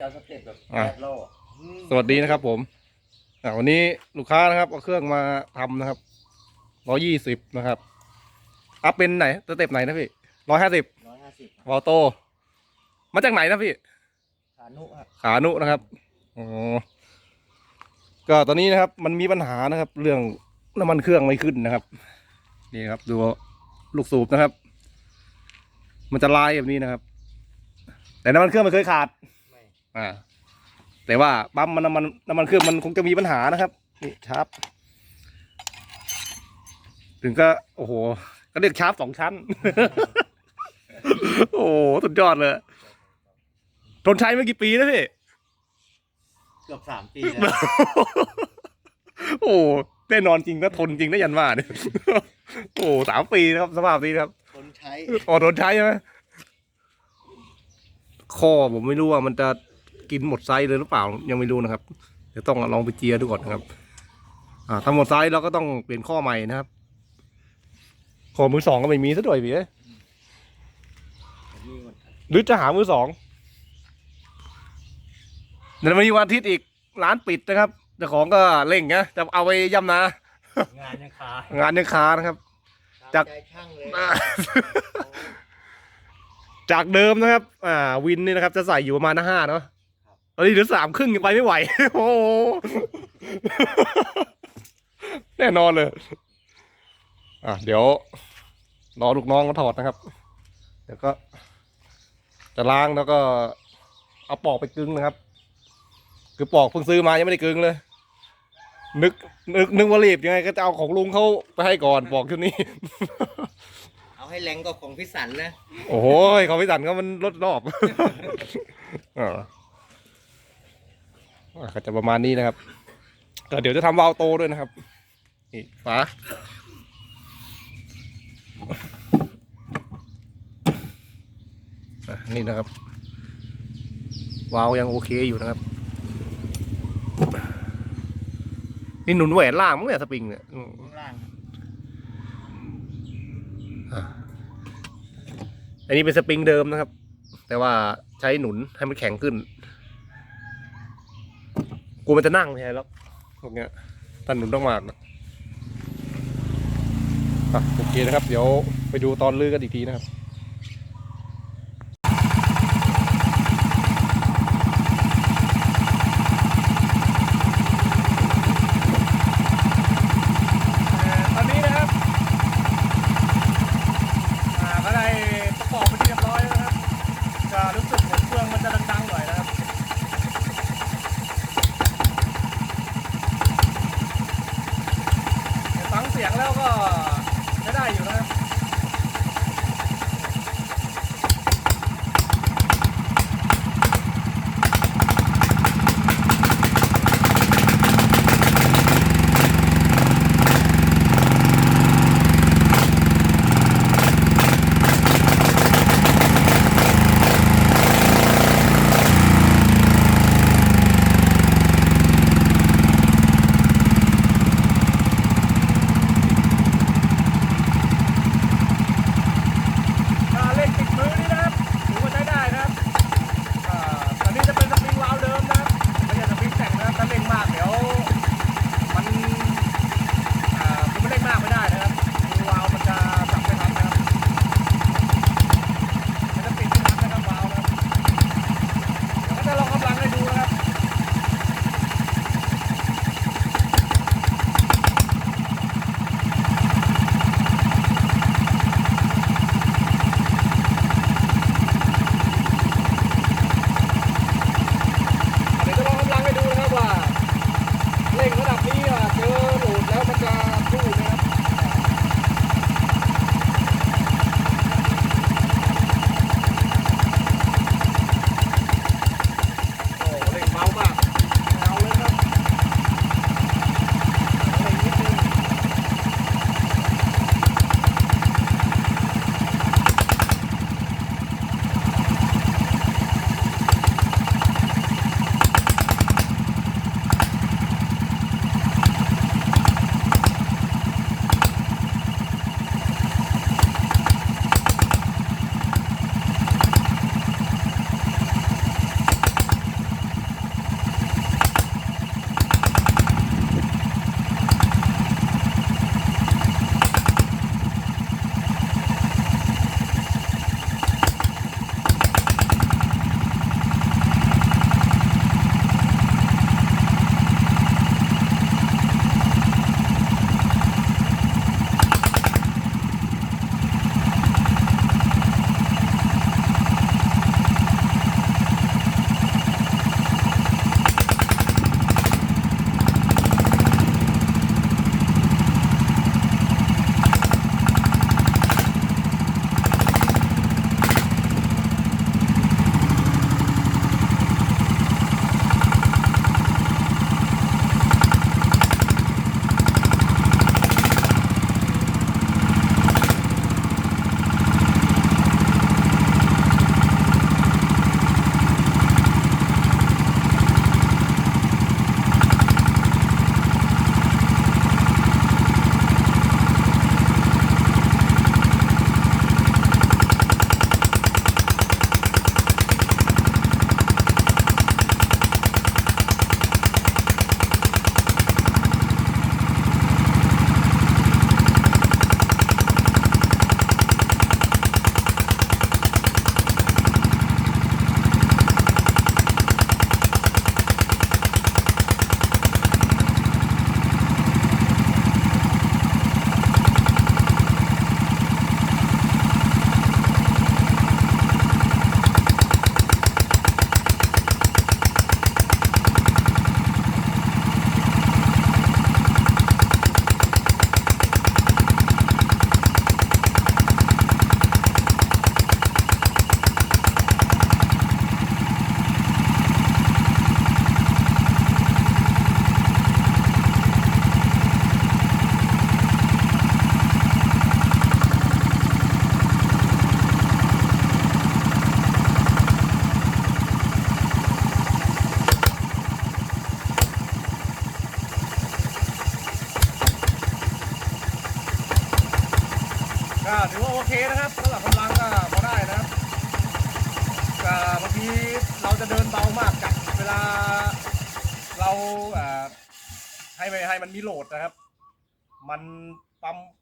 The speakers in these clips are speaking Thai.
จะเอาสเต็ปแบบอะแปดโลสวัสดีนะครับผมอ่าวันนี้ลูกค้านะครับเอาเครื่องมาทำนะครับร้อยี่สิบนะครับ อัพเป็นไหนสเต็ปไหนนะพี่ร้อยห้าสิบร้อยห้าสิบวอลโต มาจากไหนนะพี่ ขานุครับขานุนะครับอ๋อก็ตอนนี้นะครับ มันมีปัญหานะครับ เรื่องน้ำมันเครื่องไม่ขึ้นนะครับ นี่ครับ ดูลูกสูบนะครับ มันจะลายแบบนี้นะครับ แต่น้ำมันเครื่องไม่เคยขาดไม่ อ่า แต่ว่าปั๊มมันน้ำมันน้ำมันเครื่องมันคงจะมีปัญหานะครับ นี่ชาร์ปถึงก็โอ้โห ก็เรียกชาร์ปสองชั้น โอ้โหสุดยอดเลย ทนใช้มากี่ปีแล้วพี่ เกือบสามปีแล้ว โอ้แน่นอนจริงนะทนจริงนะยันว่าเนี่ยโอ้สามปีนะครับ สภาพนี้นะครับคนใช้อ๋อทนใช้ใช่ไหมข้อผมไม่รู้ว่ามันจะ กินหมดไซส์เลยหรือเปล่ายังไม่รู้นะครับเดี๋ยวต้องลองไปเจียดูก่อนนะครับ อ่าถ้าหมดไซส์เราก็ต้องเปลี่ยนข้อใหม่นะครับข้อมือสองก็ไม่มีซะด้วยพี่เอ้ยมีหมดหรือจะหามือสองเดี๋ยวมีวันอาทิตย์อีกร้านปิดนะครับเจ้าของก็เร่งนะจะเอาไปย่ำนางานยังคางานยังค้านะครับ จากใจช่างเลยจากเดิมนะครับ อ่าวินนี่นะครับ จะใส่อยู่ประมาณห้าเนาะ ตอนนี้เหลือสามครึ่งยังไปไม่ไหว โอ้โหแน่นอนเลย อะเดี๋ยวรอลูกน้องมาถอดนะครับ เดี๋ยวก็ จะล้างแล้วก็ เอาปอกไปกึงนะครับ คือปอกเพิ่งซื้อมายังไม่ได้กึงเลย นึกนึกนึกว่ารีบยังไงก็จะเอาของลุงเขาไปให้ก่อนปอกชุดนี้ เอาให้แรงก็ของพิสันนะ โอ้โหเขาพิสันเขามันลดรอบเอออะ ก็จะประมาณนี้นะครับก็เดี๋ยวจะทำวาล์วโตด้วยนะครับนี่ฝาอะนี่นะครับ วาล์วยังโอเคอยู่นะครับ นี่หนุนแหวนล่างมั้งเนี่ยสปริงเนี่ยอืมข้างล่างอันนี้เป็นสปริงเดิมนะครับ แต่ว่าใช้หนุนให้มันแข็งขึ้น กูมันจะนั่งไม่ใช่แล้วพวกเนี้ยตันหนุนต้องมากนอะโอเคนะครับ เดี๋ยวไปดูตอนลื้อกันอีกทีนะครับ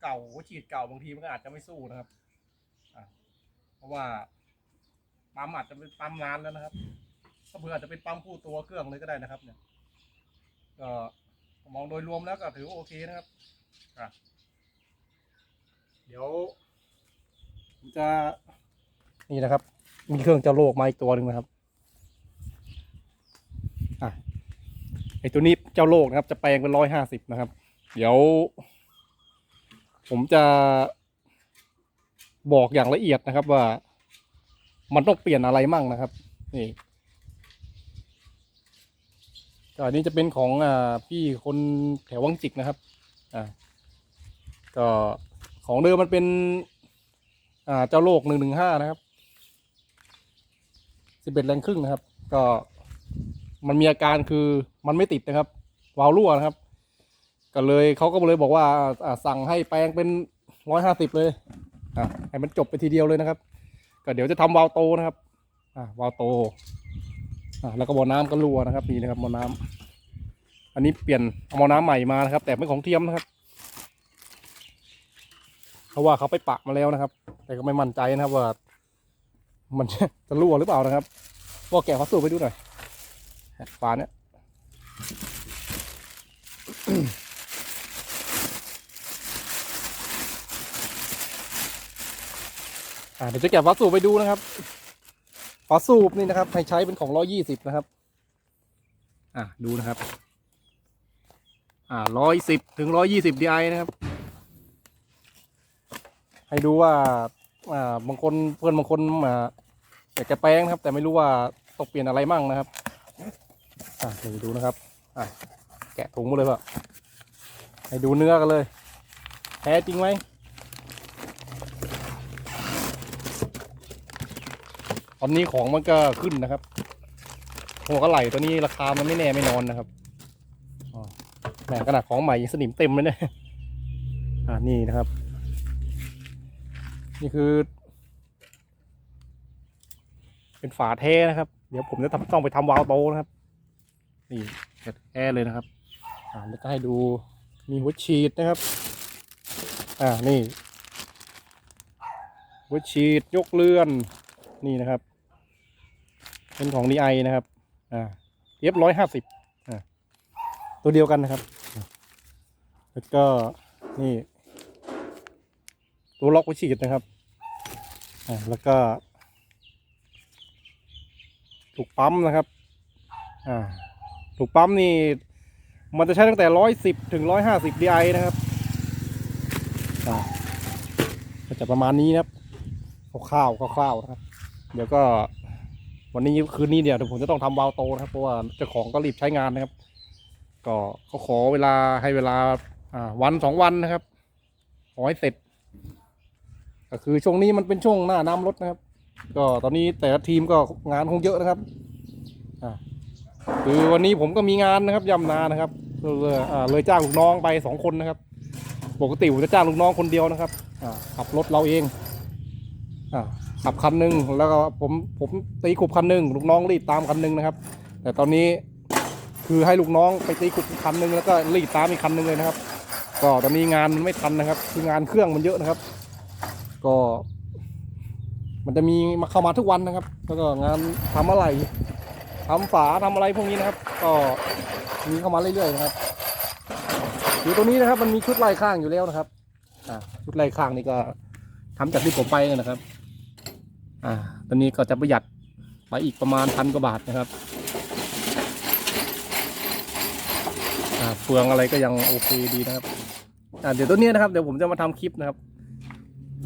เก่าหัวฉีดเก่าบางทีมันก็อาจจะไม่สู้นะครับอะเพราะว่าปั๊มอาจจะเป็นปั๊มนานแล้วนะครับก็เผื่ออาจจะเป็นปั๊มคู่ตัวเครื่องเลยก็ได้นะครับ เนี่ยก็มองโดยรวมแล้วก็ถือว่าโอเคนะครับอะเดี๋ยวผมจะนี่นะครับ มีเครื่องเจ้าโลกมาอีกตัวหนึ่งนะครับอะไอตัวนี้เจ้าโลกนะครับ จะแปลงเป็นร้อยห้าสิบนะครับ เดี๋ยว ผมจะบอกอย่างละเอียดนะครับว่ามันต้องเปลี่ยนอะไรมั่งนะครับ นี่ก็อันนี้จะเป็นของอพี่คนแถววังจิกนะครับอ่าก็ของเดิมมันเป็น อ่าเจ้าโลกหนึ่งหนึ่งห้านะครับสิบเอ็ดแรงครึ่งนะครับ ก็มันมีอาการคือมันไม่ติดนะครับ วาล์วรั่วนะครับ ก็เลยเขาก็เลยบอกว่าสั่งให้แปลงเป็นร้อยห้าสิบเลยอ่าให้มันจบไปทีเดียวเลยนะครับ ก็เดี๋ยวจะทำวาล์วโตนะครับอ่าวาล์วโตอ่าแล้วก็บ่อน้ำก็รั่วนะครับนี่นะครับบ่อน้ำอันนี้เปลี่ยนเอาบ่อน้ำใหม่มานะครับ แต่ไม่ของเทียมนะครับเพราะว่าเขาไปปะมาแล้วนะครับ แต่ก็ไม่มั่นใจนะครับว่า มันจะรั่วหรือเปล่านะครับว่าแกะพัสดุไปดูหน่อยฝาเนี่ย อ่าเดี๋ยวจะแกะฝาสูบไปดูนะครับฝาสูบนี่นะครับให้ใช้เป็นของร้อยี่สิบนะครับ อ่าดูนะครับ อ่าร้อยสิบถึงร้อยี่สิบดีไอนะครับ ให้ดูว่าอ่าบางคนเพื่อนบางคนอ่าอยากจะแปลงนะครับ แต่ไม่รู้ว่าต้องเปลี่ยนอะไรมั่งนะครับ อ่าเดี๋ยวดูนะครับ อ่าแกะถุงมาเลยเปล่ะให้ดูเนื้อกันเลย แท้จริงไหม อนนี้ของมันก็ขึ้นนะครับ หัวกระไหลตัวนี้ราคามันไม่แน่ไม่นอนนะครับแหมขนาดของใหม่ยังสนิมเต็มเลยนี่ยอ่านี่นะครับ นี่คือ เป็นฝาแท้นะครับ เดี๋ยวผมจะทำต้องไปทำวาล์วโตนะครับ นี่แท้เลยนะครับ อ่าแล้วก็ให้ดูมีหัวฉีดนะครับ อ่านี่หัวฉีดยกเลื่อนนี่นะครับ เป็นของดีไอนะครับ อ่าเอฟร้อยห้าสิบอ่าตัวเดียวกันนะครับ แล้วก็นี่ ตัวล็อกไว้ฉีดนะครับ อ่าแล้วก็ถูกปั๊มนะครับ อ่าถูกปั๊มนี่ มันจะใช้ตั้งแต่ร้อยสิบถึงร้อยห้าสิบดีไอนะครับ อ่าก็จะประมาณนี้นะครับคร่าวๆคร่าวๆนะครับ เดี๋ยวก็ วันนี้คืนนี้เดี๋ยวผมจะต้องทำวาล์วโตนะครับเพราะว่าเจ้าของก็รีบใช้งานนะครับ ก็เขาขอเวลาให้เวลาอ่าวันสองวันนะครับขอให้เสร็จ ก็คือช่วงนี้มันเป็นช่วงหน้าน้ำลดนะครับ ก็ตอนนี้แต่ละทีมก็งานคงเยอะนะครับอ่าคือวันนี้ผมก็มีงานนะครับยำนานะครับเลยอ่าเลยจ้างลูกน้องไปสองคนนะครับ ปกติผมจะจ้างลูกน้องคนเดียวนะครับอ่าขับรถเราเองอ่า ขับคันหนึ่งแล้วก็ผมผมตีขุบคันหนึ่งลูกน้องรีดตามคันหนึ่งนะครับ แต่ตอนนี้คือให้ลูกน้องไปตีขุบคันหนึ่งแล้วก็รีดตามอีกคันหนึ่งเลยนะครับ ก็ตอนนี้งานมันไม่ทันนะครับ คืองานเครื่องมันเยอะนะครับ ก็ มันจะมีมาเข้ามาทุกวันนะครับ แล้วก็งานทำอะไรทำฝาทำอะไรพวกนี้นะครับ ก็มีเข้ามาเรื่อยๆนะครับอยู่ตรงนี้นะครับ มันมีชุดไล่ข้างอยู่แล้วนะครับอ่าชุดไล่ข้างนี่ก็ทำจากที่ผมไปนะครับ อ่าตอนนี้ก็จะประหยัดไปอีกประมาณพันกว่าบาทนะครับอ่าเฟืองอะไรก็ยังโอเคดีนะครับอ่าเดี๋ยวตัวเนี้ยนะครับเดี๋ยวผมจะมาทำคลิปนะครับ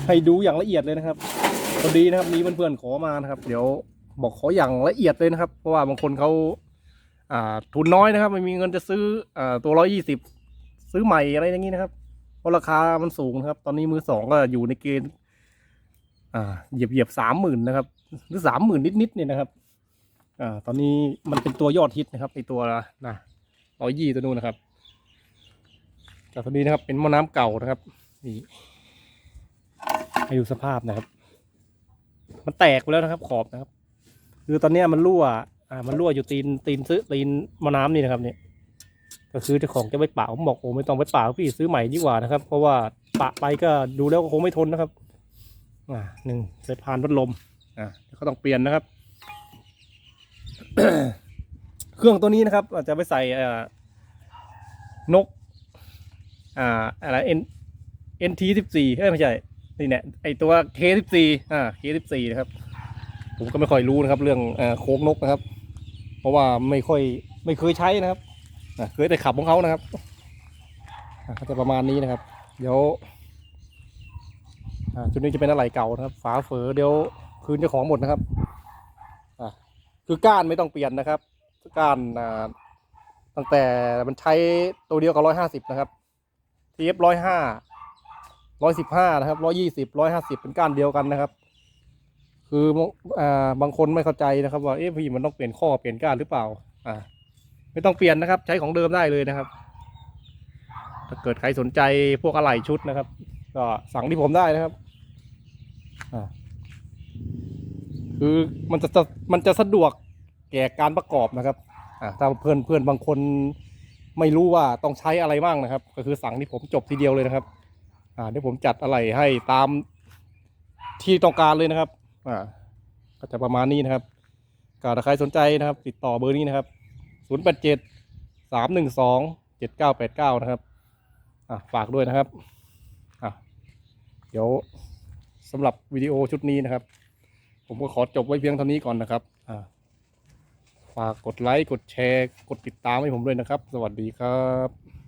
ให้ดูอย่างละเอียดเลยนะครับพอดีนะครับมีเพื่อนๆขอมานะครับ เดี๋ยวบอกขออย่างละเอียดเลยนะครับ เพราะว่าบางคนเขาอ่าทุนน้อยนะครับไม่มีเงินจะซื้ออ่าตัวร้อยยี่สิบซื้อใหม่อะไรอย่างนี้นะครับเพราะราคามันสูงนะครับ ตอนนี้มือสองก็อยู่ในเกณฑ์ อ่าเหยียบเหยียบสามหมื่นนะครับ หรือสามหมื่นนิดๆเนี่ยนะครับอ่าตอนนี้มันเป็นตัวยอดฮิตนะครับไอตัวนะร้อยยี่ตัวนู้นนะครับแต่ตัวนี้นะครับเป็นม้อน้ำเก่านะครับนี่ให้ดูสภาพนะครับ มันแตกไปแล้วนะครับขอบนะครับ คือตอนนี้มันรั่วอ่ามันรั่วอยู่ตีนตีนซื้อตีนมะน้ำนี่นะครับเนี่ยก็คือเจ้าของจะไปป่าผมบอกโอ้ไม่ต้องไปป่าพี่ซื้อใหม่ดีกว่านะครับ เพราะว่าปะไปก็ดูแล้วก็คงไม่ทนนะครับ หนึ่งสายพานพัดลมอ่าก็ต้องเปลี่ยนนะครับ เครื่องตัวนี้นะครับอาจจะไปใส่อ่อนกอ่าอะไรเอ็นเอ็นทีสิบสี่เอ้ยไม่ใช่นี่เนี่ยไอตัวเคสิบสี่อ่าเคสิบสี่นะครับ ผมก็ไม่ค่อยรู้นะครับ เรื่องอ่อโค้งนกนะครับ เพราะว่าไม่ค่อยไม่เคยใช้นะครับอะเคยแต่ขับของเขานะครับอะก็จะประมาณนี้นะครับ เดี๋ยว จุดนี้จะเป็นอะไรเก่านะครับ ฝาเฝอเดี๋ยวคืนเจ้าของหมดนะครับอะคือก้านไม่ต้องเปลี่ยนนะครับ ก้านตั้งแต่มันใช้ตัวเดียวกับร้อยห้าสิบนะครับทีเอฟร้อยห้าร้อยสิบห้านะครับร้อยี่สิบร้อยห้าสิบเป็นก้านเดียวกันนะครับ คืออ่าบางคนไม่เข้าใจนะครับว่าเอ๊ะพี่มันต้องเปลี่ยนข้อเปลี่ยนก้านหรือเปล่า อ่า ไม่ต้องเปลี่ยนนะครับ ใช้ของเดิมได้เลยนะครับ ถ้าเกิดใครสนใจพวกอะไหล่ชุดนะครับ ก็สั่งที่ผมได้นะครับคือมันจะจะมันจะสะดวกแก่การประกอบนะครับถ้าเพื่อนเพื่อนบางคนไม่รู้ว่าต้องใช้อะไรบ้างนะครับ ก็คือสั่งที่ผมจบทีเดียวเลยนะครับเดี๋ยวผมจัดอะไรให้ตามที่ต้องการเลยนะครับก็จะประมาณนี้นะครับก็ถ้าใครสนใจนะครับ ติดต่อเบอร์นี้นะครับ 0 8 7 3 1 2 7 9 8 9 นะครับฝากด้วยนะครับ เดี๋ยวสำหรับวิดีโอชุดนี้นะครับ ผมก็ขอจบไว้เพียงเท่านี้ก่อนนะครับฝากกดไลค์กดแชร์ กดติดตามให้ผมด้วยนะครับ สวัสดีครับ